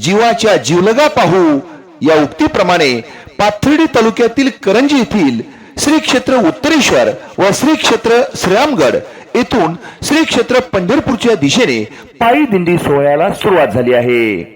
जीवाच्या जीवलगा पाहू या उक्तीप्रमाणे पाथर्डी तालुक्यातील करंजी येथील श्री क्षेत्र उत्तरेश्वर व श्री क्षेत्र श्रीरामगड येथून श्री क्षेत्र पंढरपूरच्या दिशेने पायी दिंडी सोहळ्याला सुरुवात झाली आहे.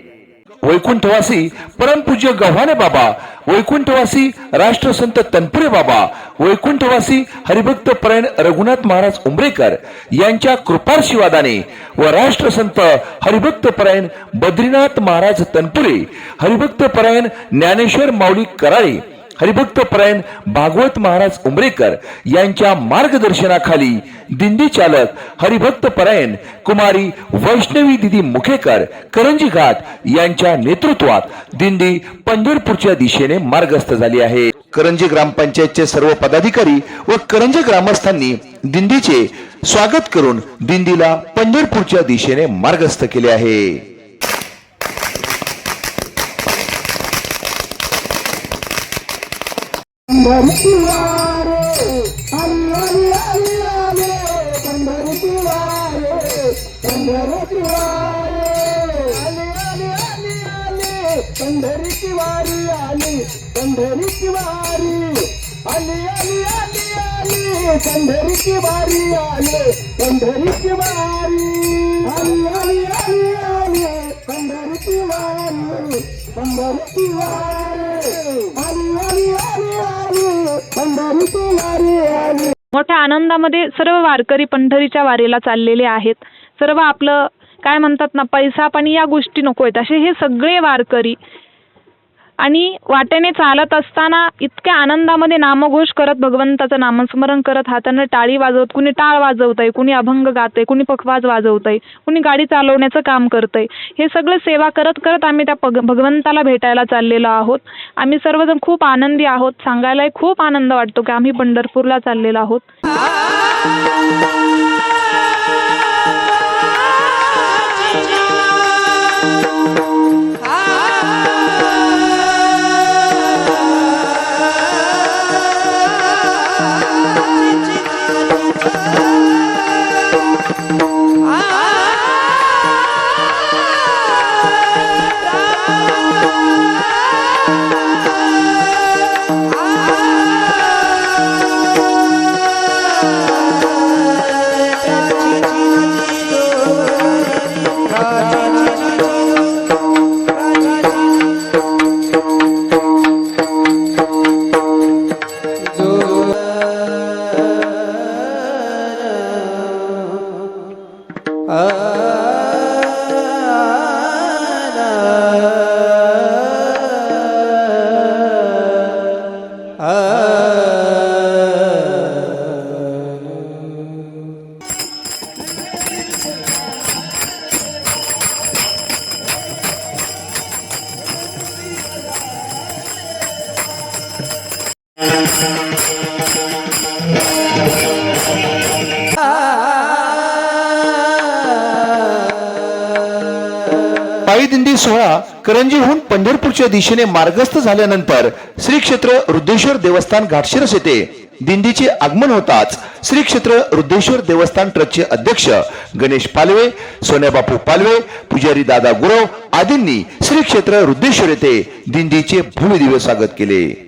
वैकुंठवासी परमपूज्य गव्हाणे बाबा वैकुंठवासी राष्ट्रसंत तनपुरे बाबा वैकुंठवासी हरिभक्त परायण रघुनाथ महाराज उमरेकर यांच्या कृपाशीर्वादाने व राष्ट्रसंत हरिभक्त परायण बद्रीनाथ महाराज तनपुरे हरिभक्त परायण ज्ञानेश्वर माऊली कराळे हरिभक्त परायण भागवत महाराज उमरेकर यांच्या मार्गदर्शनाखाली दिंडी चालक हरिभक्त परायण कुमारी वैष्णवी दिदी मुखेकर करंजी घाट यांच्या नेतृत्वात दिंडी पंढरपूरच्या दिशेने मार्गस्थ झाली आहे. करंजी ग्रामपंचायतचे सर्व पदाधिकारी व करंजी ग्रामस्थांनी दिंडीचे स्वागत करून दिंडीला पंढरपूरच्या दिशेने मार्गस्थ केले आहे. पंढरची वारे आली हरी हरी आले पंढरची वारे पंढरची वारे आले आले आले आले पंढरीची वारी आली पंढरीची वारी आली आली आली आली पंढरीची वारी आले पंढरीची वारी मोठ्या आनंदामध्ये सर्व वारकरी पंढरीच्या वारीला चाललेले आहेत. सर्व आपलं काय म्हणतात ना पैसा पण या गोष्टी नको आहेत असे हे सगळे वारकरी आणि वाटेने चालत असताना इतक्या आनंदामध्ये नामघोष करत भगवंताचं नामस्मरण करत हाताने टाळी वाजवत कुणी टाळ वाजवत आहे कुणी अभंग गातंय कुणी पखवाज वाजवत आहे कुणी गाडी चालवण्याचं काम करतंय हे सगळं सेवा करत करत आम्ही त्या पग भगवंताला भेटायला चाललेलो आहोत. आम्ही सर्वजण खूप आनंदी आहोत. सांगायलाही खूप आनंद वाटतो की आम्ही पंढरपूरला चाललेलो आहोत. पायी दिंडी सोहळा करंजीहून पंढरपूरच्या दिशेने मार्गस्थ झाल्यानंतर श्री क्षेत्र रुद्धेश्वर देवस्थान घाटशिरस येथे दिंडीचे आगमन होताच श्री क्षेत्र रुद्रेश्वर देवस्थान ट्रस्टचे अध्यक्ष गणेश पालवे सोन्याबापू पालवे पुजारी दादा गुरव आदींनी श्री क्षेत्र रुद्धेश्वर येथे दिंडीचे भूमिदिव्य स्वागत केले.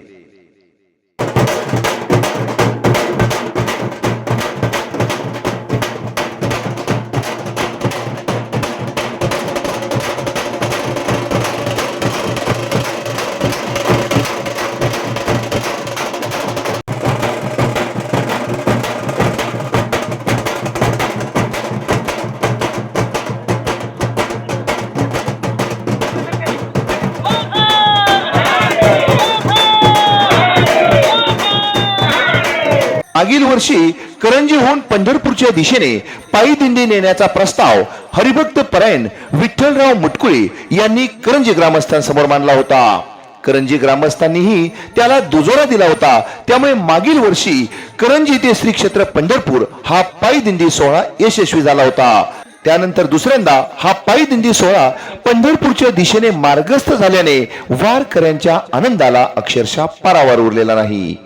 मागील वर्षी करंजीहून पंढरपूरच्या दिशेने पायी दिंडी नेण्याचा प्रस्ताव हरिभक्त परायण विठ्ठलराव मुटकुळे यांनी करंजी ग्रामस्थांसमोर मांडला होता. करंजी ग्रामस्थांनीही त्याला दुजोरा दिला होता. त्यामुळे मागील वर्षी करंजी ते श्री क्षेत्र पंढरपूर हा पायी दिंडी सोहळा यशस्वी झाला होता. त्यानंतर दुसऱ्यांदा हा पायी दिंडी सोहळा पंढरपूरच्या दिशेने मार्गस्थ झाल्याने वारकऱ्यांच्या आनंदाला अक्षरशः पारावर उरलेला नाही.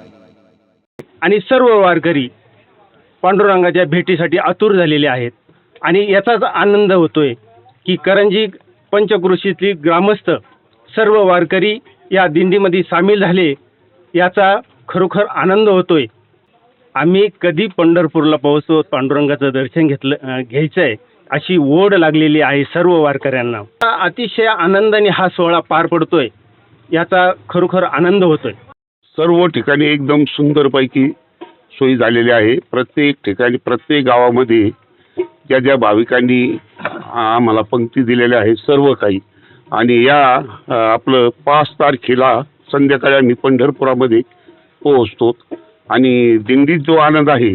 आणि सर्व वारकरी पांडुरंगाच्या भेटीसाठी आतुर झालेले आहेत. आणि याचाच आनंद होतोय की करंजी पंचकृषीतली ग्रामस्थ सर्व वारकरी या दिंडीमध्ये सामील झाले याचा खरोखर आनंद होतोय. आम्ही कधी पंढरपूरला पोहोचतो पांडुरंगाचं दर्शन घेतलं घ्यायचं आहे अशी ओढ लागलेली आहे सर्व वारकऱ्यांना. अतिशय आनंदाने हा सोहळा पार पडतोय याचा खरोखर आनंद होतोय. सर्व ठिकाणी एकदम सुंदरपैकी सोयी झालेली आहे. प्रत्येक ठिकाणी प्रत्येक गावामध्ये ज्या ज्या भाविकांनी आम्हाला पंक्ती दिलेल्या आहे सर्व काही. आणि या आपलं पाच तारखेला संध्याकाळी आम्ही पंढरपुरामध्ये पोहोचतो. आणि दिंडीत जो आनंद आहे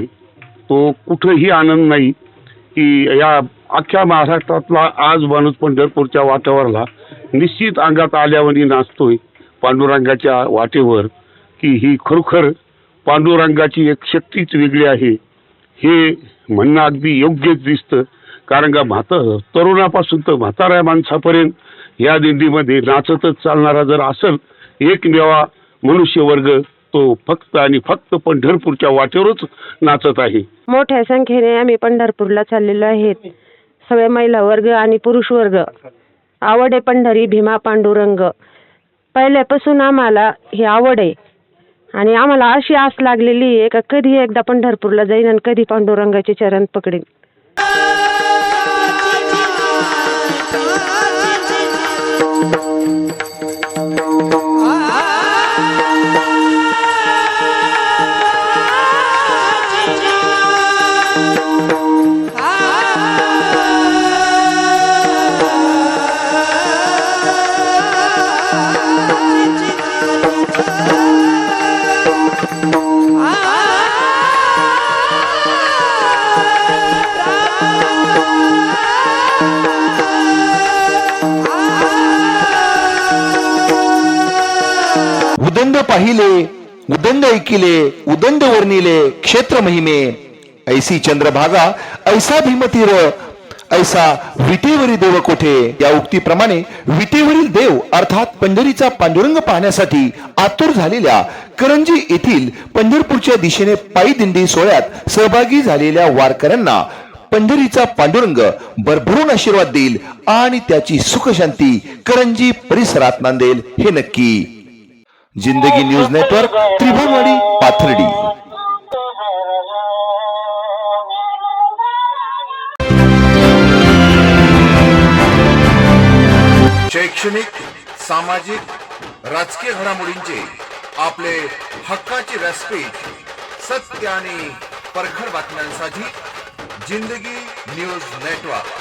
तो कुठंही आनंद नाही की या अख्ख्या महाराष्ट्रातला आज माणूस पंढरपूरच्या वाटावरला निश्चित अंगात आल्यावनी नाचतोय पांडुरंगाच्या वाटेवर. की ही खरोखर पांडुरंगाची एक शक्तीच वेगळी आहे. हे म्हणणं अगदी योग्यच दिसतं. कारण का म्हातार तरुणापासून तर म्हाताऱ्या माणसापर्यंत या दिंडीमध्ये नाचतच चालणारा जर असेल एकमेवा मनुष्यवर्ग तो फक्त आणि फक्त पंढरपूरच्या वाटेवरच नाचत आहे. मोठ्या संख्येने आम्ही पंढरपूरला चाललेलो आहेत. सगळे महिला वर्ग आणि पुरुष वर्ग. आवड आहे पंढरी भीमा पांडुरंग. पहिल्यापासून आम्हाला ही आवड आहे. आणि आम्हाला अशी आस लागलेली आहे का कधी एकदा पंढरपूरला जाईन आणि कधी पांडुरंगाचे चरण पकडेन. उदंड पाहिले उदंड ऐकिले उदंड वर्णिले क्षेत्र महिमे. ऐसी चंद्रभागा ऐसा भीमतीर ऐसा विटेवरी देव कोठे? या उक्तीप्रमाणे विटेवरील देव अर्थात पंढरीचा पांडुरंग पाहण्यासाठी आतुर झालेल्या करंजी येथील पंढरपूरच्या दिशेने पायी दिंडी सोहळ्यात सहभागी झालेल्या वारकऱ्यांना पंढरीचा पांडुरंग भरभरून आशीर्वाद देईल आणि त्याची सुखशांती करंजी परिसरात नांदेल. हे नक्की. जिंदगी न्यूज नेटवर्क त्रिभुवनवाडी पाथर्डी. शैक्षणिक सामाजिक राजकीय घडामोडींचे आपले हक्काचे व्यासपीठ सत्य आणि परखड बातम्यांसाठी जिंदगी न्यूज नेटवर्क.